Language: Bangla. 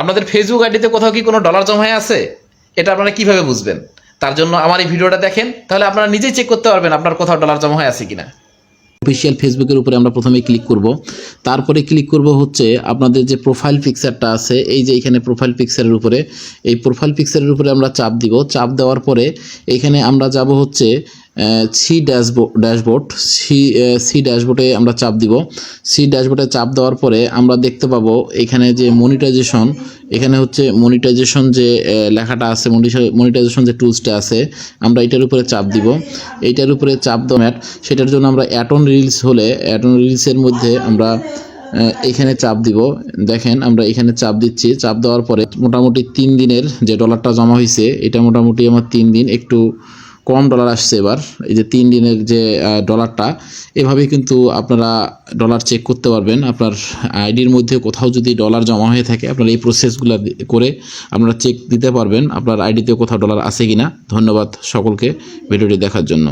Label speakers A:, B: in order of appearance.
A: আপনাদের ফেসবুক আইডিতে কোথাও কি কোনো ডলার জমা হয়ে আছে? এটা আপনারা কীভাবে বুঝবেন? তার জন্য আমার এই ভিডিওটা দেখেন, তাহলে আপনারা নিজেই চেক করতে পারবেন আপনার কোথাও ডলার জমা হয়ে আছে কিনা।
B: অফিসিয়াল ফেসবুকের উপরে আমরা প্রথমে ক্লিক করব। তারপরে ক্লিক করব হচ্ছে আপনাদের যে প্রোফাইল পিকচারটা আছে, এই যে এখানে প্রোফাইল পিকচারের উপরে, এই প্রোফাইল পিকচারের উপরে আমরা চাপ দিব। চাপ দেওয়ার পরে এখানে আমরা যাব হচ্ছে C dashboard dashboard C C ড্যাশবোর্ডে আমরা চাপ দিব। সি ড্যাশবোর্ডে চাপ দেওয়ার পরে আমরা দেখতে পাবো এখানে যে মনিটাইজেশন এখানে হচ্ছে মনিটাইজেশন যে লেখাটা আছে মনিটাইজেশন যে টুলসটা আছে, আমরা এটার উপরে চাপ দিব। এইটার উপরে চাপ দেওয়া ম্যাট সেটার জন্য আমরা অ্যাটন রিলস হলে অ্যাটন রিলসের মধ্যে আমরা এখানে চাপ দিব। দেখেন, আমরা এখানে চাপ দিচ্ছি। চাপ দেওয়ার পরে মোটামুটি তিন দিনের যে ডলারটা জমা হয়েছে এটা মোটামুটি আমার তিন দিন একটু কম ডলার আসছে এবার। এই যে তিন দিনের যে ডলারটা এভাবে কিন্তু আপনারা ডলার চেক করতে পারবেন। আপনার আইডির মধ্যে কোথাও যদি ডলার জমা হয়ে থাকে, আপনারা এই প্রসেসগুলো করে আপনারা চেক দিতে পারবেন। আপনার আইডিতে কোথাও ডলার আছে কিনা। ধন্যবাদ সকলকে ভিডিওটি দেখার জন্য।